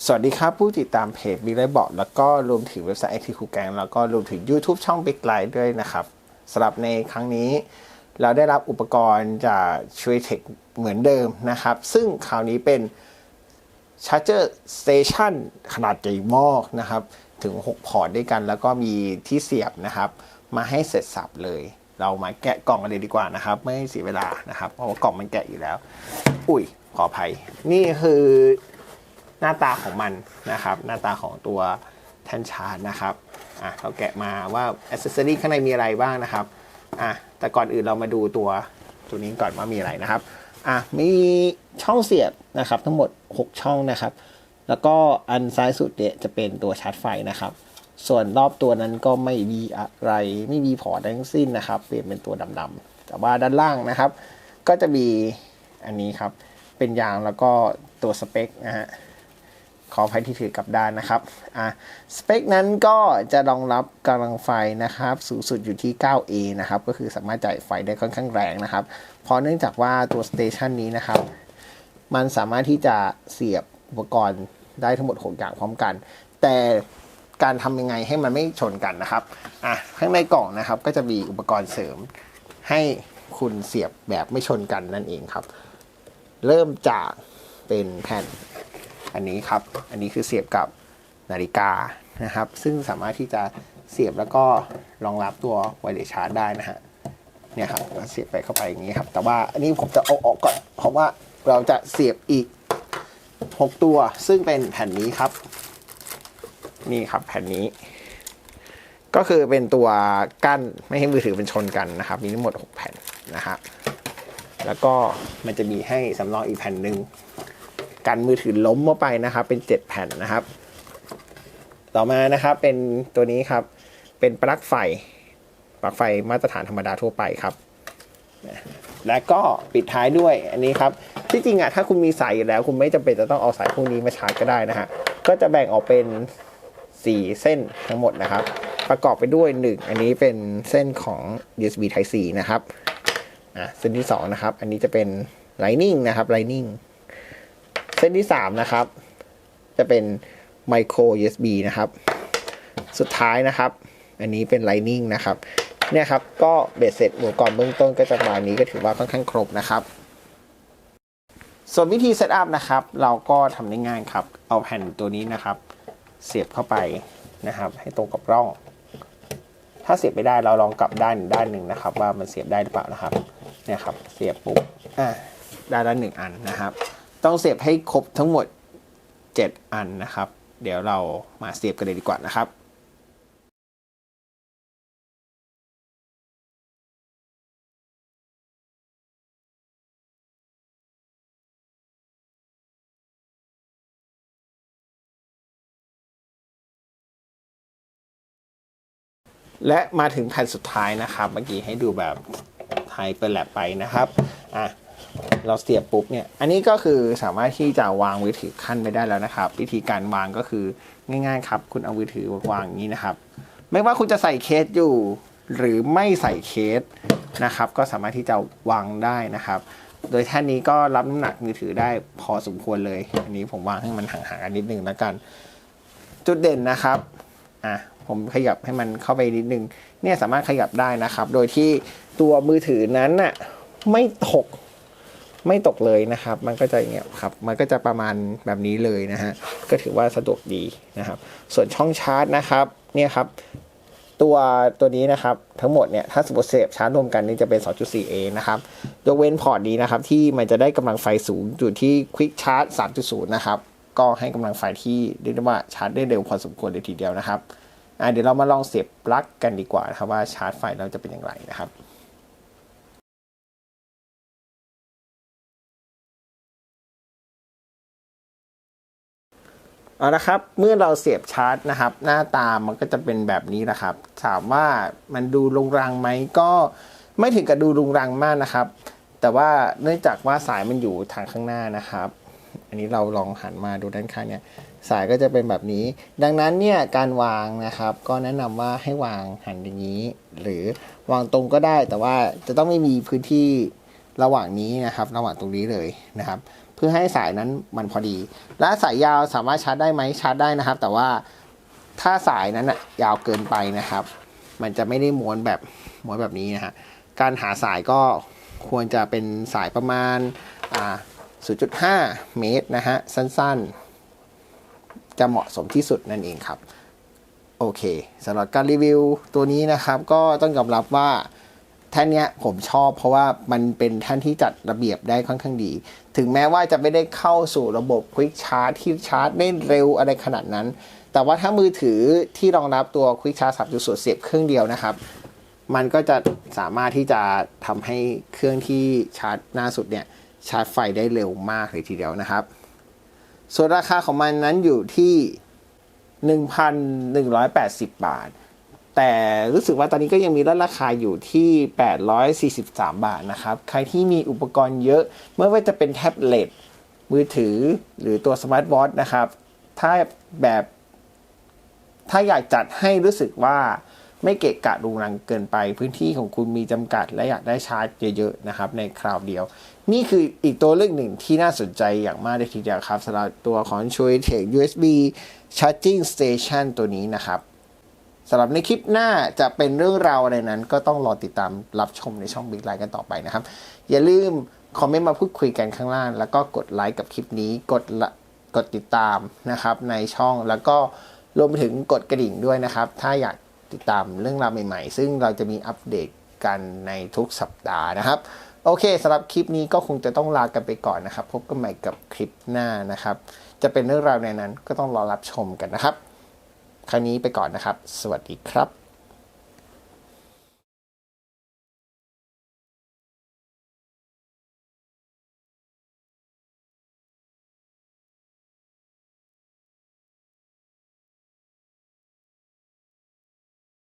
สวัสดีครับผู้ติดตามเพจ Big l i บอ t แล้วก็รวมถึงเว็บไซต์ไอทีคูแกงแล้วก็รวมถึง YouTube ช่อง Big l i ท์ด้วยนะครับสำหรับในครั้งนี้ เราได้รับอุปกรณ์จากช่วยเทคเหมือนเดิมนะครับ ซึ่งคราวนี้เป็น Charger Station ขนาดใหญ่มากนะครับ ถึง 6 พอร์ตด้วยกัน แล้วก็มีที่เสียบนะครับ มาให้เสร็จสับเลย เรามาแกะกล่องกันเลยดีกว่านะครับ ไม่เสียเวลานะครับ เพราะว่ากล่องมันแกะอยู่แล้ว อุ้ยขออภัย นี่คือ หน้าตาของมันนะครับ หน้าตาของตัวแท่นชาร์จนะครับอะเราแกะมาว่าอ c เซ s ซอรี่ข้างในมีอะไรบ้างนะครับอะแต่ก่อนอื่นเรามาดูตัวตัวนี้ก่อนว่ามีอะไรนะครับอะมีช่องเสียบนะครับ ทั้งหมด 6 ช่องนะครับ แล้วก็อันซ้ายสุดเนี่ยจะเป็นตัวชาร์จไฟนะครับ ส่วนรอบตัวนั้นก็ไม่มีอะไรไม่มีพอร์ตทั้งสิ้นนะครับ เปลี่ยนเป็นตัวดำๆแต่ว่าด้านล่างนะครับ ก็จะมีอันนี้ครับ เป็นยางแล้วก็ตัวสเปคนะฮะ ขออภัยที่ถือกลับด้านนะครับอะสเปคนั้นก็จะรองรับกำลังไฟนะครับสูงสุดอยู่ที่ 9A นะครับก็คือสามารถจ่ายไฟได้ค่อนข้างแรงนะครับเพราะเนื่องจากว่าตัวสเตชันนี้นะครับมันสามารถที่จะเสียบอุปกรณ์ได้ทั้งหมด 6 อย่างพร้อมกัน แต่การทำยังไงให้มันไม่ชนกันนะครับอะข้างในกล่องนะครับก็จะมีอุปกรณ์เสริม ให้คุณเสียบแบบไม่ชนกันนั่นเองครับ เริ่มจากเป็นแผ่น อันนี้ครับ อันนี้คือเสียบกับนาฬิกานะครับ ซึ่งสามารถที่จะเสียบแล้วก็รองรับตัวไวเลสชาร์จได้นะฮะเนี่ยครับเสียบไปเข้าไปอย่างนี้ครับ แต่ว่าอันนี้ผมจะเอาออกก่อน เพราะว่าเราจะเสียบอีก 6 ตัว ซึ่งเป็นแผ่นนี้ครับ นี่ครับแผ่นนี้ ก็คือเป็นตัวกั้นไม่ให้มือถือเป็นชนกันนะครับ มีทั้งหมด 6 แผ่นนะฮะแล้วก็มันจะมีให้สำรองอีกแผ่นหนึ่ง กันมือถือล้มเข้าไปนะครับ เป็น 7 แผ่นนะครับ ต่อมานะครับเป็นตัวนี้ครับ เป็นปลั๊กไฟปลั๊กไฟมาตรฐานธรรมดาทั่วไปครับ และก็ปิดท้ายด้วยอันนี้ครับ ที่จริงอะถ้าคุณมีสายอยู่แล้ว คุณไม่จำเป็นจะต้องเอาสายพวกนี้มาชาร์จก็ได้นะฮะก็จะแบ่งออกเป็น 4 เส้นทั้งหมดนะครับ ประกอบไปด้วย 1 อันนี้เป็นเส้นของ USB Type C นะครับอะเส้นที่ 2 นะครับ อันนี้จะเป็น Lightning นะครับ Lightning ส้นที่ 3 นะครับ จะเป็น Micro USB นะครับ สุดท้ายนะครับ อันนี้เป็น Lightning นะครับ เนี่ยครับ ก็เบ็ดเสร็จอุปกรณ์เบื้องต้นก็จะประมาณนี้ก็ถือว่าค่อนข้างครบนะครับ ส่วนวิธีเซตอัพนะครับ เราก็ทำได้ง่ายครับ เอาแผ่นตัวนี้นะครับ เสียบเข้าไปนะครับ ให้ตรงกับร่อง ถ้าเสียบไม่ได้เราลองกลับด้านด้านหนึ่งนะครับ ว่ามันเสียบได้หรือเปล่านะครับ เนี่ยครับ เสียบปุ๊บ อ่าได้ละหนึ่งอันนะครับ ต้องเสียบให้ครบทั้งหมด 7 อันนะครับ เดี๋ยวเรามาเสียบกันเลยดีกว่านะครับและมาถึงแผ่นสุดท้ายนะครับ เมื่อกี้ให้ดูแบบไฮเปอร์แลบไปนะครับ อะ เราเสียบปุ๊บเนี่ย อันนี้ก็คือสามารถที่จะวางมือถือขั้นไปได้แล้วนะครับ วิธีการวางก็คือง่ายๆครับ คุณเอามือถือวางอย่างนี้นะครับ ไม่ว่าคุณจะใส่เคสอยู่ หรือไม่ใส่เคสนะครับ ก็สามารถที่จะวางได้นะครับ โดยแท่นนี้ก็รับน้ำหนักมือถือได้พอสมควรเลย อันนี้ผมวางให้มันห่างๆกันนิดนึงแล้วกัน จุดเด่นนะครับ อะผมขยับให้มันเข้าไปนิดนึง เนี่ยสามารถขยับได้นะครับ โดยที่ตัวมือถือนั้นน่ะไม่ตก ไม่ตกเลยนะครับ มันก็จะอย่างเงี้ยครับ มันก็จะประมาณแบบนี้เลยนะฮะ ก็ถือว่าสะดวกดีนะครับ ส่วนช่องชาร์จนะครับ เนี่ยครับ ตัวตัวนี้นะครับ ทั้งหมดเนี่ย ถ้าสมมติเสียบชาร์จรวมกันนี่จะเป็น 2.4A นะครับ ยกเว้นพอร์ตนี้นะครับ ที่มันจะได้กำลังไฟสูงอยู่ที่ Quick Charge 3.0 นะครับ ก็ให้กำลังไฟที่เรียกได้ว่าชาร์จได้เร็วพอสมควรเลยทีเดียวนะครับเดี๋ยวเรามาลองเสียบปลั๊กกันดีกว่านะครับว่าชาร์จไฟเราจะเป็นอย่างไรนะครับ เอาละครับ เมื่อเราเสียบชาร์จนะครับ หน้าตามันก็จะเป็นแบบนี้นะครับ ถามว่ามันดูรุงรังไหมก็ไม่ถึงกับดูรุงรังมากนะครับ แต่ว่าเนื่องจากว่าสายมันอยู่ทางข้างหน้านะครับ อันนี้เราลองหันมาดูด้านข้างเนี่ยสายก็จะเป็นแบบนี้ ดังนั้นเนี่ยการวางนะครับ ก็แนะนำว่าให้วางหันอย่างนี้ หรือวางตรงก็ได้ แต่ว่าจะต้องไม่มีพื้นที่ระหว่างนี้นะครับ ระหว่างตรงนี้เลยนะครับ พื่อให้สายนั้นมันพอดี และสายยาวสามารถชาร์จได้ไหมชาร์จได้นะครับ แต่ว่าถ้าสายนั้นอะยาวเกินไปนะครับ มันจะไม่ได้ม้วนแบบม้วนแบบนี้นะฮะการหาสายก็ควรจะเป็นสายประมาณอ่า0.5 เมตรนะฮะ สั้นๆ จะเหมาะสมที่สุดนั่นเองครับ โอเคสำหรับการรีวิวตัวนี้นะครับ ก็ต้องยอมรับว่า แท่นเนี้ยผมชอบเพราะว่ามันเป็นแท่นที่จัดระเบียบได้ค่อนข้างดี ถึงแม้ว่าจะไม่ได้เข้าสู่ระบบ Quick Charge ที่ชาร์จได้เร็วอะไรขนาดนั้น แต่ว่าถ้ามือถือที่รองรับตัว Quick Charge 3.0เสียบเครื่องเดียวนะครับ มันก็จะสามารถที่จะทำให้เครื่องที่ชาร์จหน้าสุดเนี่ยชาร์จไฟได้เร็วมากเลยทีเดียวนะครับ ส่วนราคาของมันนั้นอยู่ที่ 1,180 บาท แต่รู้สึกว่าตอนนี้ก็ยังมีลดราคาอยู่ที่ 843 บาทนะครับ ใครที่มีอุปกรณ์เยอะไม่ว่าจะเป็นแท็บเล็ตมือถือหรือตัวสมาร์ทวอทนะครับ ถ้าแบบถ้าอยากจัดให้รู้สึกว่าไม่เกะกะรุงรังเกินไป พื้นที่ของคุณมีจำกัด และอยากได้ชาร์จเยอะๆนะครับ ในคราวเดียว นี่คืออีกตัวเลือกหนึ่งที่น่าสนใจอย่างมากเลยทีเดียวครับสำหรับตัวของ c h o y t e c USB Charging Station ตัวนี้นะครับ สำหรับในคลิปหน้าจะเป็นเรื่องราวอะไรนั้น ก็ต้องรอติดตามรับชมในช่อง Big Line กันต่อไปนะครับ อย่าลืมคอมเมนต์มาพูดคุยกันข้างล่าง แล้วก็กดไลค์กับคลิปนี้กดกดติดตามนะครับในช่องแล้วก็รวมไปถึงกดกระดิ่งด้วยนะครับ ถ้าอยากติดตามเรื่องราวใหม่ ๆ ซึ่งเราจะมีอัปเดตกันในทุกสัปดาห์นะครับ โอเคสำหรับคลิปนี้ก็คงจะต้องลากันไปก่อนนะครับ พบกันใหม่กับคลิปหน้านะครับ จะเป็นเรื่องราวในนั้นก็ต้องรอรับชมกันนะครับ ครั้งนี้ไปก่อนนะครับ สวัสดีครับ